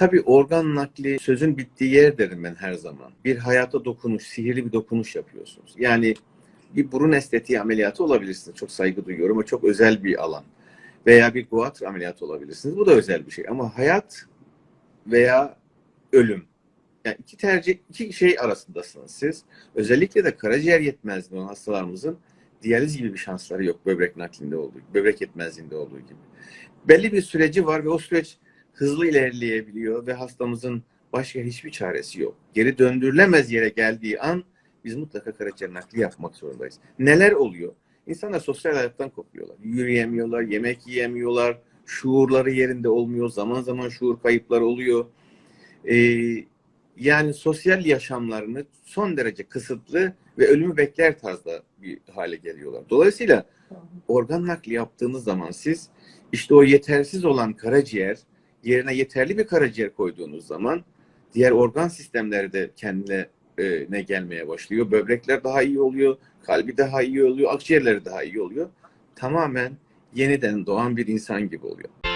Tabii organ nakli sözün bittiği yer derim ben her zaman. Bir hayata dokunuş, sihirli bir dokunuş yapıyorsunuz. Yani bir burun estetiği ameliyatı olabilirsiniz. Çok saygı duyuyorum. O çok özel bir alan. Veya bir guatr ameliyatı olabilirsiniz. Bu da özel bir şey. Ama hayat veya ölüm. Yani iki tercih, iki şey arasındasınız siz. Özellikle de karaciğer yetmezliği olan hastalarımızın diyaliz gibi bir şansları yok böbrek naklinde olduğu böbrek yetmezliğinde olduğu gibi. Belli bir süreci var ve o süreç hızlı ilerleyebiliyor ve hastamızın başka hiçbir çaresi yok. Geri döndürülemez yere geldiği an biz mutlaka karaciğer nakli yapmak zorundayız. Neler oluyor? İnsanlar sosyal hayattan kopuyorlar. Yürüyemiyorlar, yemek yiyemiyorlar, şuurları yerinde olmuyor, zaman zaman şuur kayıpları oluyor. Ee, yani sosyal yaşamlarını son derece kısıtlı ve ölümü bekler tarzda bir hale geliyorlar. Dolayısıyla organ nakli yaptığınız zaman siz işte o yetersiz olan karaciğer yerine yeterli bir karaciğer koyduğunuz zaman diğer organ sistemleri de kendine e, ne gelmeye başlıyor. Böbrekler daha iyi oluyor, kalbi daha iyi oluyor, akciğerleri daha iyi oluyor. Tamamen yeniden doğan bir insan gibi oluyor.